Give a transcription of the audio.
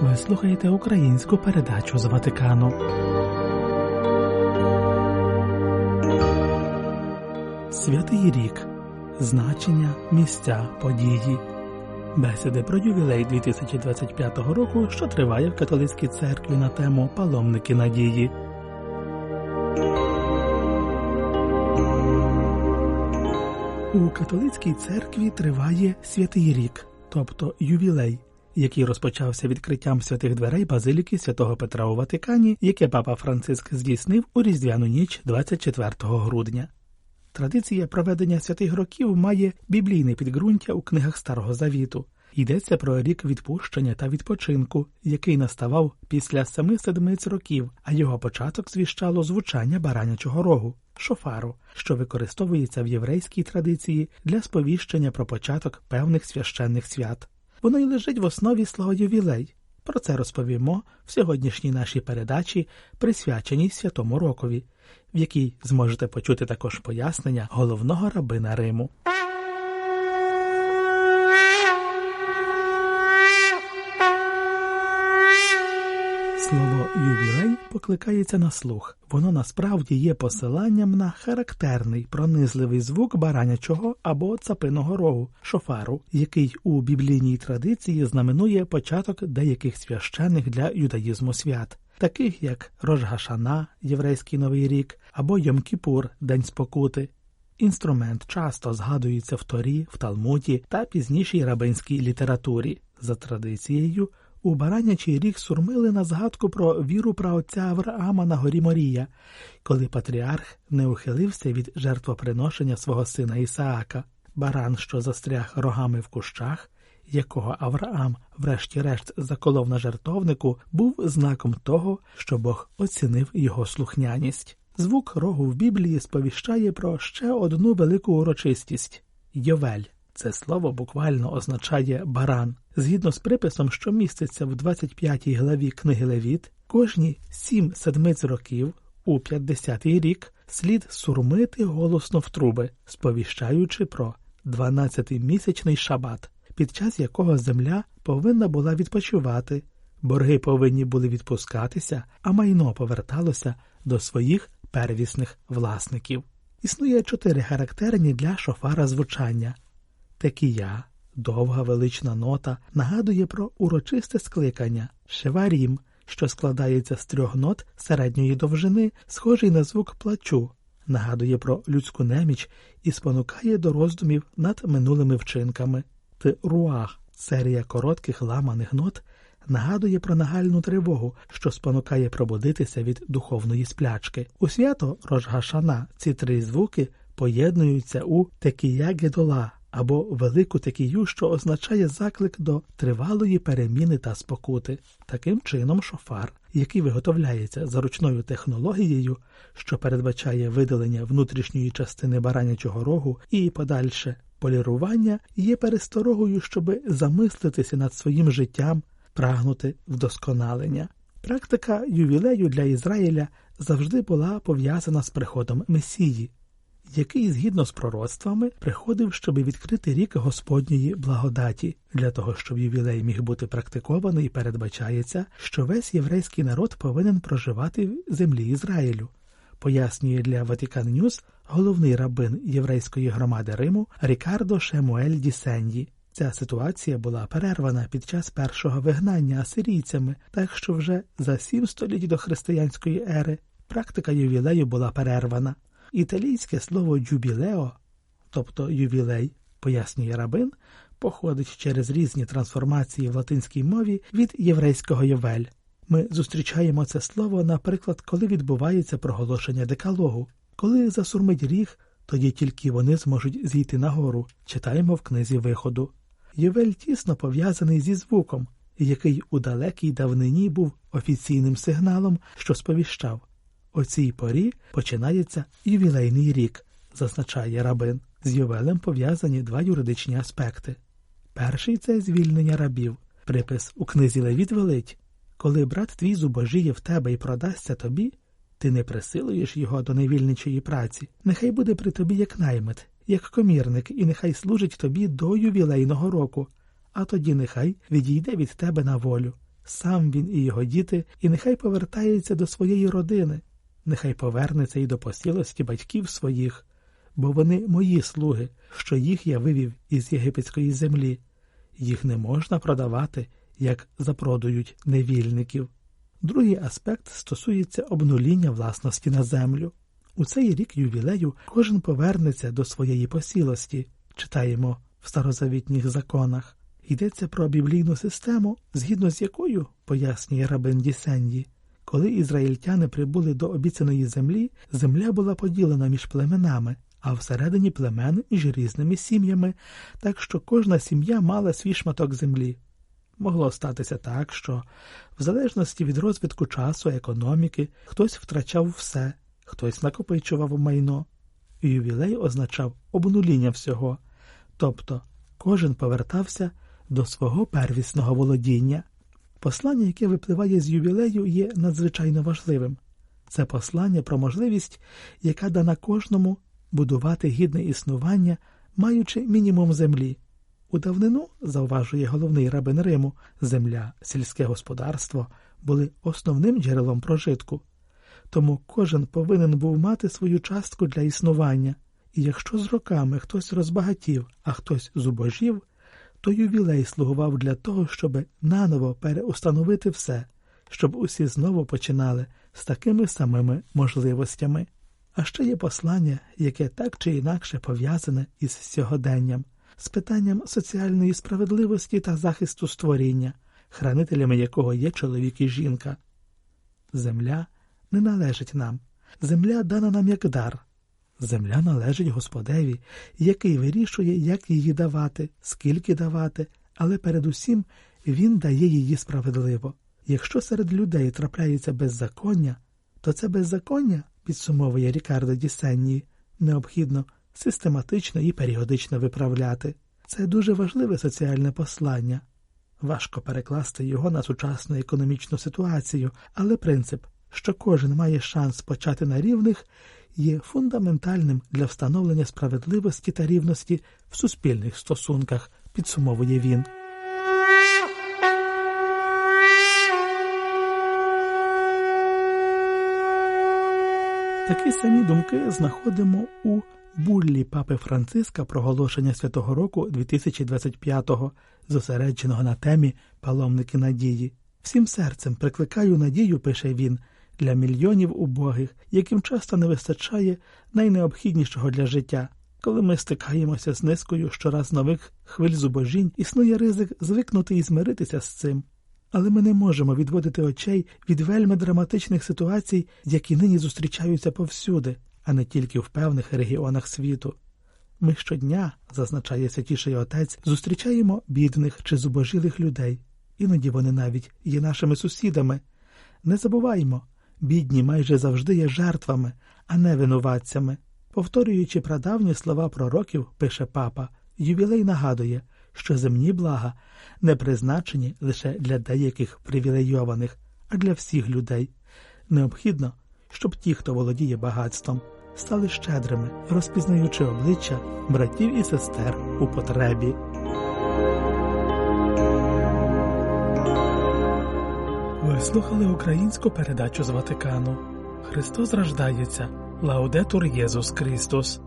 Ви слухаєте українську передачу з Ватикану. Святий рік. Значення, місця, події. Бесіди про ювілей 2025 року, що триває в католицькій церкві на тему Паломники надії. У католицькій церкві триває святий рік, тобто ювілей, який розпочався відкриттям святих дверей базиліки святого Петра у Ватикані, яке папа Франциск здійснив у різдвяну ніч 24 грудня. Традиція проведення святих років має біблійне підґрунтя у книгах Старого Завіту. Йдеться про рік відпущення та відпочинку, який наставав після семи седмиць років, а його початок звіщало звучання баранячого рогу, шофару, що використовується в єврейській традиції для сповіщення про початок певних священних свят. Воно й лежить в основі слова ювілей. Про це розповімо в сьогоднішній нашій передачі, присвяченій Святому Рокові, в якій зможете почути також пояснення головного рабина Риму. Слово ювілей покликається на слух. Воно насправді є посиланням на характерний пронизливий звук баранячого або цапиного рогу шофару, який у біблійній традиції знаменує початок деяких священних для юдаїзму свят, таких як Рожгашана, єврейський новий рік, або Йом-Кіпур, День спокути. Інструмент часто згадується в Торі, в Талмуді та пізнішій рабинській літературі. За традицією, у баранячий рік сурмили на згадку про віру праотця Авраама на горі Морія, коли патріарх не ухилився від жертвоприношення свого сина Ісаака, баран, що застряг рогами в кущах, якого Авраам, врешті-решт, заколов на жертовнику, був знаком того, що Бог оцінив його слухняність. Звук рогу в Біблії сповіщає про ще одну велику урочистість Йовель. Це слово буквально означає баран. Згідно з приписом, що міститься в 25 главі книги Левіт, кожні сім седмиць років у 50-й рік слід сурмити голосно в труби, сповіщаючи про 12-місячний шабат, під час якого земля повинна була відпочивати, борги повинні були відпускатися, а майно поверталося до своїх первісних власників. Існує чотири характерні для шофара звучання. Текія, довга велична нота, нагадує про урочисте скликання, шеварім, що складається з трьох нот середньої довжини, схожий на звук плачу, нагадує про людську неміч і спонукає до роздумів над минулими вчинками. Труах, серія коротких ламаних нот, нагадує про нагальну тривогу, що спонукає пробудитися від духовної сплячки. У свято Рожгашана ці три звуки поєднуються у текія гедола або велику текію, що означає заклик до тривалої переміни та спокути. Таким чином, шофар, який виготовляється за ручною технологією, що передбачає видалення внутрішньої частини баранячого рогу і подальше полірування, є пересторогою, щоби замислитися над своїм життям, прагнути вдосконалення. Практика ювілею для Ізраїля завжди була пов'язана з приходом Месії який, згідно з пророцтвами, приходив, щоб відкрити рік Господньої благодаті. Для того, щоб ювілей міг бути практикований, передбачається, що весь єврейський народ повинен проживати в землі Ізраїлю. Пояснює для Ватикан Ньюс головний рабин єврейської громади Риму Рікардо Шемуель Дісенді. Ця ситуація була перервана під час першого вигнання асирійцями, так що вже за сім століть до християнської ери практика ювілею була перервана. Італійське слово джубілео, тобто ювілей, пояснює рабин, походить через різні трансформації в латинській мові від єврейського йовель. Ми зустрічаємо це слово, наприклад, коли відбувається проголошення декалогу. Коли засурмить ріг, тоді тільки вони зможуть зійти нагору, читаємо в книзі виходу. Ювель тісно пов'язаний зі звуком, який у далекій давнині був офіційним сигналом, що сповіщав. О цій порі починається ювілейний рік, зазначає рабин. З ювелем пов'язані два юридичні аспекти. Перший це звільнення рабів. Припис у книзі Левіт велить коли брат твій зубожіє в тебе і продасться тобі, ти не присилуєш його до невільничої праці. Нехай буде при тобі як наймит, як комірник, і нехай служить тобі до ювілейного року, а тоді нехай відійде від тебе на волю. Сам він і його діти, і нехай повертається до своєї родини, нехай повернеться і до посілості батьків своїх, бо вони мої слуги, що їх я вивів із єгипетської землі. Їх не можна продавати, як запродають невільників. Другий аспект стосується обнуління власності на землю. У цей рік ювілею кожен повернеться до своєї посілості, читаємо в старозавітніх законах. Йдеться про біблійну систему, згідно з якою, пояснює рабин Дісенді, коли ізраїльтяни прибули до обіцяної землі, земля була поділена між племенами, а всередині племен між різними сім'ями, так що кожна сім'я мала свій шматок землі. Могло статися так, що, в залежності від розвитку часу, економіки, хтось втрачав все, хтось накопичував майно. Ювілей означав обнуління всього, тобто кожен повертався до свого первісного володіння. Послання, яке випливає з ювілею, є надзвичайно важливим. Це послання про можливість, яка дана кожному будувати гідне існування, маючи мінімум землі. У давнину, зауважує головний рабин Риму, земля, сільське господарство були основним джерелом прожитку, тому кожен повинен був мати свою частку для існування, і якщо з роками хтось розбагатів, а хтось зубожів, то ювілей слугував для того, щоб наново переустановити все, щоб усі знову починали з такими самими можливостями. А ще є послання, яке так чи інакше пов'язане із сьогоденням, з питанням соціальної справедливості та захисту створіння, хранителями якого є чоловік і жінка. Земля не належить нам, земля дана нам як дар. Земля належить Господеві, який вирішує, як її давати, скільки давати, але передусім він дає її справедливо. Якщо серед людей трапляється беззаконня, то це беззаконня, підсумовує Рікардо Дісенні, необхідно систематично і періодично виправляти. Це дуже важливе соціальне послання. Важко перекласти його на сучасну економічну ситуацію, але принцип, що кожен має шанс почати на рівних, є фундаментальним для встановлення справедливості та рівності в суспільних стосунках, підсумовує він. Такі самі думки знаходимо у буллі папи Франциска проголошення святого року 2025-го, зосередженого на темі паломники надії. Всім серцем прикликаю надію, пише він, для мільйонів убогих, яким часто не вистачає найнеобхіднішого для життя. Коли ми стикаємося з низкою щораз нових хвиль зубожінь, існує ризик звикнути і змиритися з цим. Але ми не можемо відводити очей від вельми драматичних ситуацій, які нині зустрічаються повсюди, а не тільки в певних регіонах світу. Ми щодня, зазначає святіший отець, зустрічаємо бідних чи зубожілих людей, іноді вони навіть є нашими сусідами. Не забуваймо, бідні майже завжди є жертвами, а не винуватцями. Повторюючи прадавні слова пророків, пише папа, ювілей нагадує, що земні блага не призначені лише для деяких привілейованих, а для всіх людей. Необхідно, щоб ті, хто володіє багатством, стали щедрими, розпізнаючи обличчя братів і сестер у потребі. Ви слухали українську передачу з Ватикану. Христос рождається. Лаудетур Єсус Христос.